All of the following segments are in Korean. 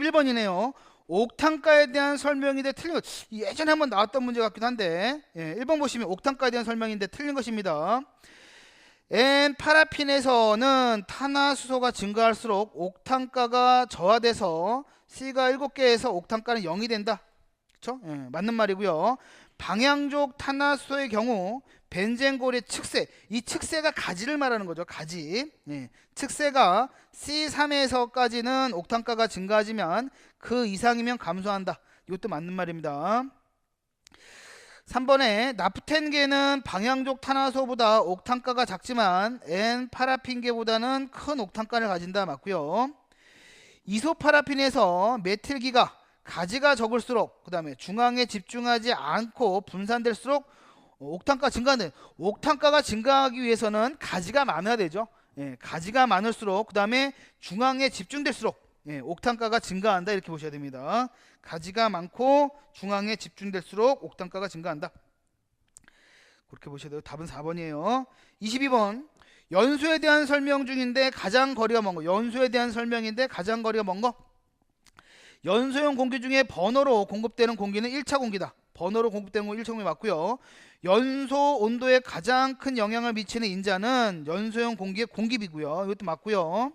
1번이네요. 옥탄가에 대한 설명인데 틀린 것. 예전에 한번 나왔던 문제 같기도 한데 예, 1번 보시면 옥탄가에 대한 설명인데 틀린 것입니다. N 파라핀에서는 탄화수소가 증가할수록 옥탄가가 저하돼서 C가 7개에서 옥탄가는 0이 된다. 그렇죠? 예, 맞는 말이고요. 방향족 탄화수소의 경우 벤젠골의 측세, 이 측세가 가지를 말하는 거죠. 가지. 예, 측세가 C3에서까지는 옥탄가가 증가하지만 그 이상이면 감소한다. 이것도 맞는 말입니다. 3번에 나프텐계는 방향족 탄화소보다 옥탄가가 작지만 N 파라핀계보다는 큰 옥탄가를 가진다 맞고요. 이소파라핀에서 메틸기가 가지가 적을수록 그 다음에 중앙에 집중하지 않고 분산될수록 옥탄가 증가는 옥탄가가 증가하기 위해서는 가지가 많아야 되죠. 예, 가지가 많을수록 그 다음에 중앙에 집중될수록 예, 옥탄가가 증가한다 이렇게 보셔야 됩니다. 가지가 많고 중앙에 집중될수록 옥탄가가 증가한다. 그렇게 보셔야 돼요. 답은 4번이에요. 22번 연소에 대한 설명 중인데 가장 거리가 먼 거. 연소에 대한 설명인데 가장 거리가 먼 거. 연소용 공기 중에 번호로 공급되는 공기는 1차 공기다. 번호로 공급되는 건 1차 공기 맞고요. 연소 온도에 가장 큰 영향을 미치는 인자는 연소용 공기의 공기비고요. 이것도 맞고요.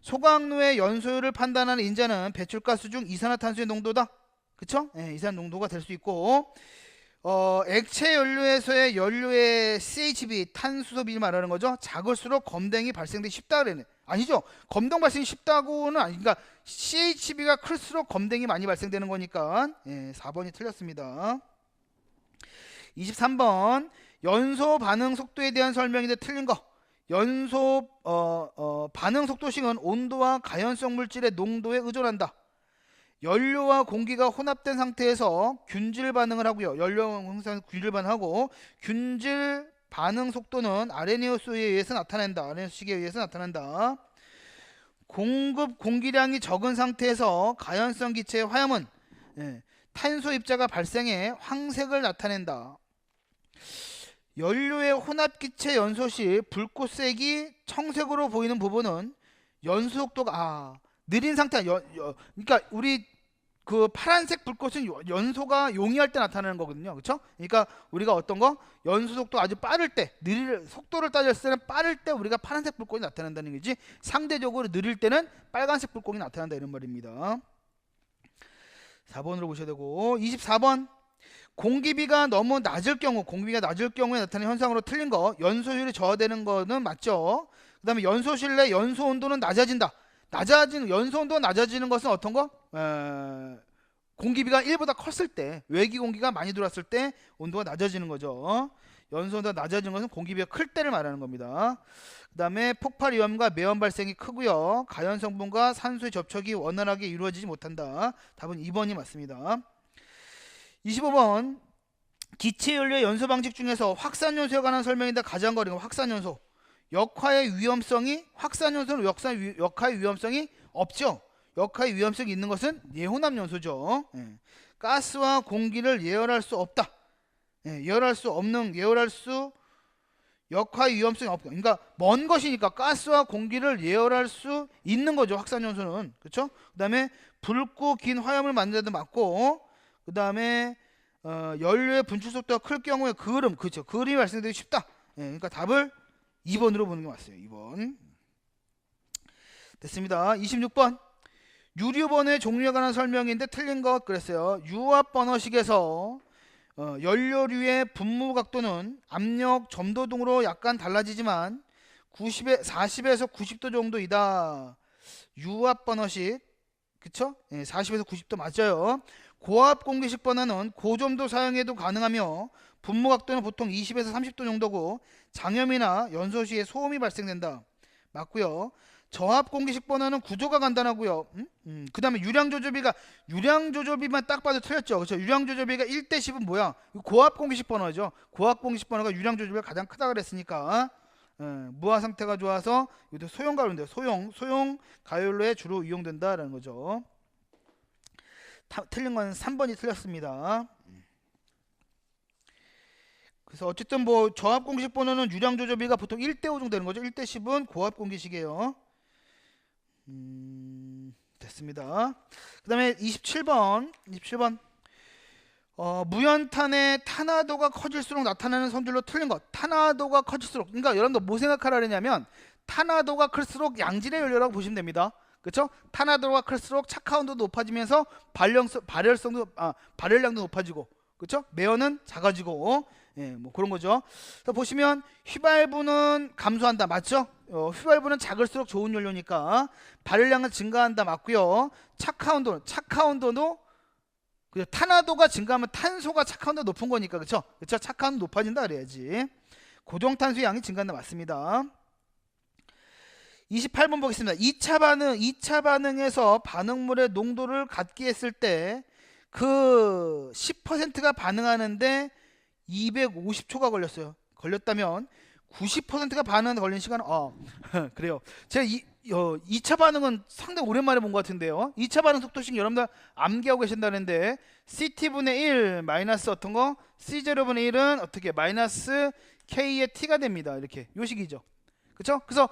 소각로의 연소율을 판단하는 인자는 배출가스 중 이산화탄소의 농도다. 그쵸? 예, 이산 농도가 될 수 있고 어, 액체 연료에서의 연료의 CHB 탄수소 비를 말하는 거죠. 작을수록 검댕이 발생되기 쉽다 그러네. 아니죠. 검동 발생이 쉽다고는 아니 그러니까 CHB가 클수록 검댕이 많이 발생되는 거니까 예, 4번이 틀렸습니다. 23번 연소 반응 속도에 대한 설명인데 틀린 거. 연소 어, 어, 반응 속도식은 온도와 가연성 물질의 농도에 의존한다. 연료와 공기가 혼합된 상태에서 균질 반응을 하고요. 연료와 항상 균질 반응하고 균질 반응 속도는 아레니우스에 의해서 나타낸다. 아레니우스식에 의해서 나타난다. 공급 공기량이 적은 상태에서 가연성 기체의 화염은 예, 탄소 입자가 발생해 황색을 나타낸다. 연료의 혼합 기체 연소 시 불꽃색이 청색으로 보이는 부분은 연소 속도가 아, 느린 상태 연, 연, 그러니까 우리 그 파란색 불꽃은 요- 연소가 용이할 때 나타나는 거거든요. 그렇죠? 그러니까 우리가 어떤 거 연소 속도 아주 빠를 때 느릴 속도를 따졌을 때는 빠를 때 우리가 파란색 불꽃이 나타난다는 거지. 상대적으로 느릴 때는 빨간색 불꽃이 나타난다 이런 말입니다. 4번으로 보셔야 되고 24번 공기비가 너무 낮을 경우 공기비가 낮을 경우에 나타나는 현상으로 틀린 거 연소율이 저하되는 거는 맞죠. 그다음에 연소실 내 연소 온도는 낮아진다. 낮아지는 연소 온도가 낮아지는 것은 어떤 거? 에, 공기비가 1보다 컸을 때 외기 공기가 많이 들어왔을 때 온도가 낮아지는 거죠. 연소 온도가 낮아지는 것은 공기비가 클 때를 말하는 겁니다. 그 다음에 폭발 위험과 매연 발생이 크고요. 가연 성분과 산소의 접촉이 원활하게 이루어지지 못한다. 답은 2번이 맞습니다. 25번 기체 연료의 연소 방식 중에서 확산 연소에 관한 설명인데 가장 거리가 확산 연소. 역화의 위험성이 확산 연소는 역산 위- 역화의 위험성이 없죠. 역화의 위험성이 있는 것은 예혼합 연소죠. 예. 가스와 공기를 예열할 수 없다. 예, 예열할 수 없는 예열할 수 역화의 위험성이 없다. 그러니까 먼 것이니까 가스와 공기를 예열할 수 있는 거죠. 확산 연소는 그렇죠. 그다음에 붉고 긴 화염을 만드는 데 맞고 그다음에 어, 연료의 분출 속도가 클 경우에 그을음 그렇죠. 그을음이 발생되기 쉽다. 예, 그러니까 답을 2번으로 보는 게 맞어요. 2번. 됐습니다. 26번. 유류번호의 종류에 관한 설명인데 틀린 것 그랬어요. 유압 번호식에서 어, 연료류의 분무 각도는 압력, 점도 등으로 약간 달라지지만 90에 40에서 90도 정도이다. 유압 번호식 그쵸? 예, 40에서 90도 맞아요. 고압 공기식 번호는 고점도 사용해도 가능하며 분무 각도는 보통 20에서 30도 정도고 장염이나 연소 시에 소음이 발생된다. 맞고요. 저압 공기식 번호는 구조가 간단하고요. 음? 음, 그 다음에 유량 조절비가 유량 조절비만 딱 봐도 틀렸죠. 그렇죠? 유량 조절비가 1대 10은 뭐야? 고압 공기식 번호죠. 고압 공기식 번호가 유량 조절비가 가장 크다 그랬으니까 어, 무화 상태가 좋아서 소형 가열인데 소형 소형 가열로에 주로 이용된다라는 거죠. 타- 틀린 건 3번이 틀렸습니다. 그래서 어쨌든 뭐 저압 공기식 번호는 유량 조절비가 보통 1대 5 정도 되는 거죠. 1대 10은 고압 공기식이에요. 음, 됐습니다. 그다음에 27번 27번 어, 무연탄의 탄화도가 커질수록 나타나는 성질로 틀린 것. 탄화도가 커질수록 그러니까 여러분들 뭐 생각하라 그러냐면 탄화도가 클수록 양질의 연료라고 보시면 됩니다. 그렇죠? 탄화도가 클수록 착화온도도 높아지면서 발령 발열성도 아, 발열량도 높아지고 그렇죠? 매연은 작아지고 예, 뭐 그런 거죠. 그래서 보시면 휘발유는 감소한다. 맞죠? 어, 휘발유는 작을수록 좋은 연료니까 발열량은 증가한다. 맞고요. 착화온도 착화온도도 그 탄화도가 증가하면 탄소가 착화온도 높은 거니까 그렇죠? 그렇죠? 착화온 높아진다 그래야지. 고정탄소 양이 증가한다 맞습니다. 28번 보겠습니다. 2차 반응, 2차 반응에서 반응물의 농도를 갖게 했을 때 그 10%가 반응하는데 250초가 걸렸어요. 걸렸다면 90%가 반응하는데 걸린 시간은 어 그래요. 제가 이 어, 2차 반응은 상당히 오랜만에 본 것 같은데요. 2차 반응 속도식 여러분들 암기하고 계신다는데 CT분의 1 마이너스 어떤 거 C0분의 1은 어떻게 마이너스 K의 T가 됩니다. 이렇게 요 식이죠. 그렇죠? 그래서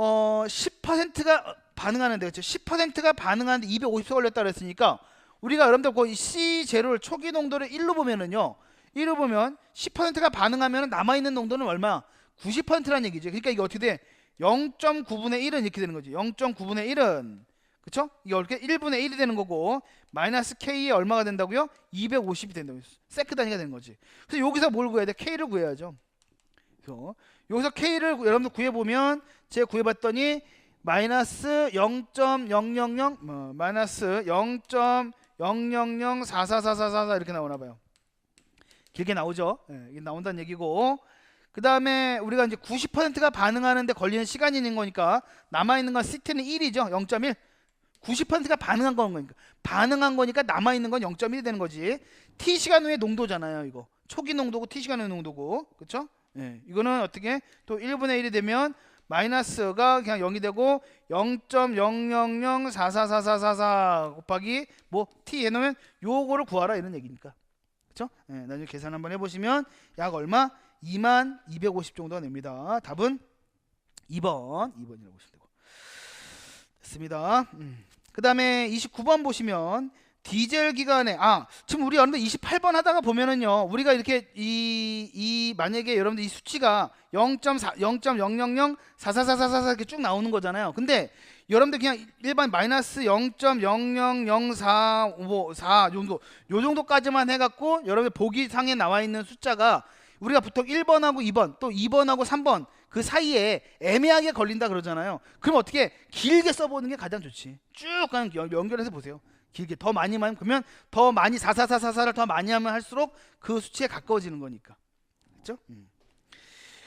어 10%가 반응하는데 그렇죠? 10%가 반응하는데 250초 걸렸다 그랬으니까 우리가 여러분들 그 C0를 초기 농도를 1로 보면은요. 1로 보면 10%가 반응하면 남아 있는 농도는 얼마? 90%라는 얘기죠. 그러니까 이게 어떻게 돼? 0.9분의 1은 이렇게 되는 거지. 0.9분의 1은 그쵸? 이렇게 1분의 1이 되는 거고 마이너스 K에 얼마가 된다고요? 250이 된다고요. 세크 단위가 되는 거지. 그래서 여기서 뭘 구해야 돼? K를 구해야죠. 그래서 여기서 K를 여러분들 구해보면 제가 구해봤더니 마이너스 0.000 뭐, 마이너스 0.000444444 이렇게 나오나 봐요. 길게 나오죠. 예, 이게 나온다는 얘기고 그 다음에 우리가 이제 90%가 반응하는데 걸리는 시간이 있는 거니까 남아있는 건 CT는 1이죠. 0.1. 90%가 반응한 거니까 반응한 거니까 남아 있는 건 0.1이 되는 거지. t 시간 후의 농도잖아요, 이거. 초기 농도고 t 시간 후의 농도고. 그렇죠? 예. 이거는 어떻게 또 1분의 1이 되면 마이너스가 그냥 0이 되고 0.000444444 곱하기 뭐 t 해 놓으면 요거를 구하라 이런 얘기니까. 그렇죠? 예, 나중에 계산 한번 해 보시면 약 얼마? 2만 250 정도가 냅니다. 답은 2번. 2번이라고 보시면 되고. 됐습니다. 음. 그 다음에 29번 보시면 디젤 기간에 아 지금 우리 여러분들 28번 하다가 보면은요 우리가 이렇게 이, 이 만약에 여러분들 이 수치가 0.4 0.000444444 이렇게 쭉 나오는 거잖아요. 근데 여러분들 그냥 일반 마이너스 0.00454 정도 요 정도까지만 해갖고 여러분들 보기 상에 나와 있는 숫자가 우리가 보통 1번하고 2번 또 2번하고 3번 그 사이에 애매하게 걸린다 그러잖아요. 그럼 어떻게 길게 써보는 게 가장 좋지? 쭉 연- 연결해서 보세요 길게 더 많이 만 그러면 더 많이 4444를 더 많이 하면 할수록 그 수치에 가까워지는 거니까. 그렇죠? 음.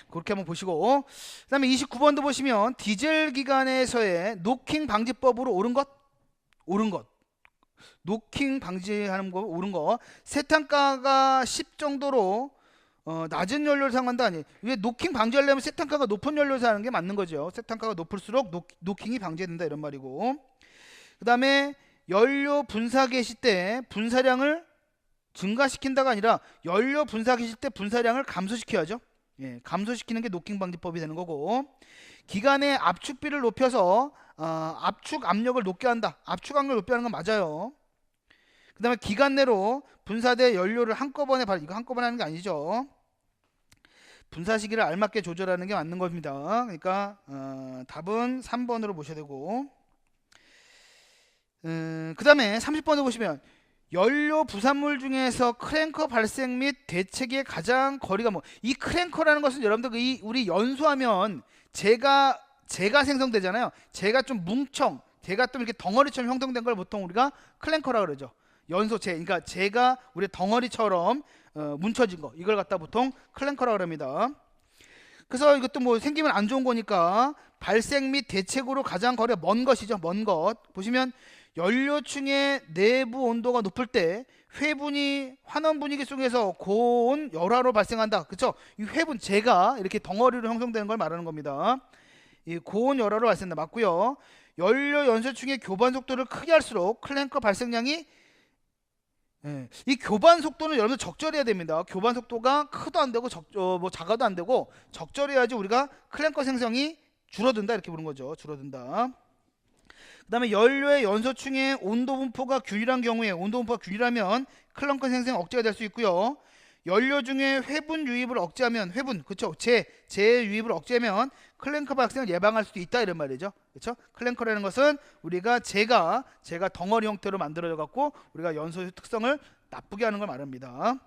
그렇게 한번 보시고. 그다음에 29번도 보시면 디젤 기관에서의 노킹 방지법으로 옳은 것 옳은 것. 노킹 방지하는 거 옳은 거. 세탄가가 10 정도로 어, 낮은 연료를 사용한다. 아니 왜 노킹 방지하려면 세탄가가 높은 연료를 사용하는 게 맞는 거죠. 세탄가가 높을수록 노, 노킹이 방지된다 이런 말이고. 그 다음에 연료 분사기 시때 분사량을 증가시킨다가 아니라 연료 분사기 시때 분사량을 감소시켜야죠. 예, 감소시키는 게 노킹 방지법이 되는 거고 기관의 압축비를 높여서 어, 압축 압력을 높게 한다. 압축 압력을 높게 하는 건 맞아요. 그 다음에 기관 내로 분사된 연료를 한꺼번에 발 이거 한꺼번에 하는 게 아니죠. 분사 시기를 알맞게 조절하는 게 맞는 겁니다. 그러니까 어, 답은 3번으로 보셔야 되고 음, 그 다음에 30번에 보시면 연료 부산물 중에서 크랭커 발생 및 대책의 가장 거리가 뭐 이 크랭커라는 것은 여러분들 이 우리 연소하면 제가 제가 생성되잖아요. 제가 좀 뭉청, 제가 좀 이렇게 덩어리처럼 형성된 걸 보통 우리가 클랭커라 그러죠. 연소체, 그러니까 제가 우리 덩어리처럼 어, 뭉쳐진 거 이걸 갖다 보통 클랭커라 그럽니다. 그래서 이것도 뭐 생기면 안 좋은 거니까 발생 및 대책으로 가장 거리가 먼 것이죠. 먼 것. 보시면 연료층의 내부 온도가 높을 때 회분이 환원 분위기 속에서 고온 열화로 발생한다. 그렇죠? 이 회분 제가 이렇게 덩어리로 형성되는 걸 말하는 겁니다. 이 고온 열화로 발생한다. 맞고요. 연료 연소층의 교반 속도를 크게 할수록 클랭커 발생량이 예, 이 교반 속도는 여러분 적절해야 됩니다. 교반 속도가 크도 안 되고 적, 어, 뭐 작아도 안 되고 적절해야지 우리가 클랭커 생성이 줄어든다 이렇게 보는 거죠. 줄어든다. 그다음에 연료의 연소층의 온도 분포가 균일한 경우에 온도 분포가 균일하면 클렁크 생성 억제가 될 수 있고요. 연료 중에 회분 유입을 억제하면 회분 그쵸? 재, 재 유입을 억제하면 클랭커 발생을 예방할 수도 있다 이런 말이죠. 그쵸? 클랭커라는 것은 우리가 재가 재가 덩어리 형태로 만들어져 갖고 우리가 연소 특성을 나쁘게 하는 걸 말합니다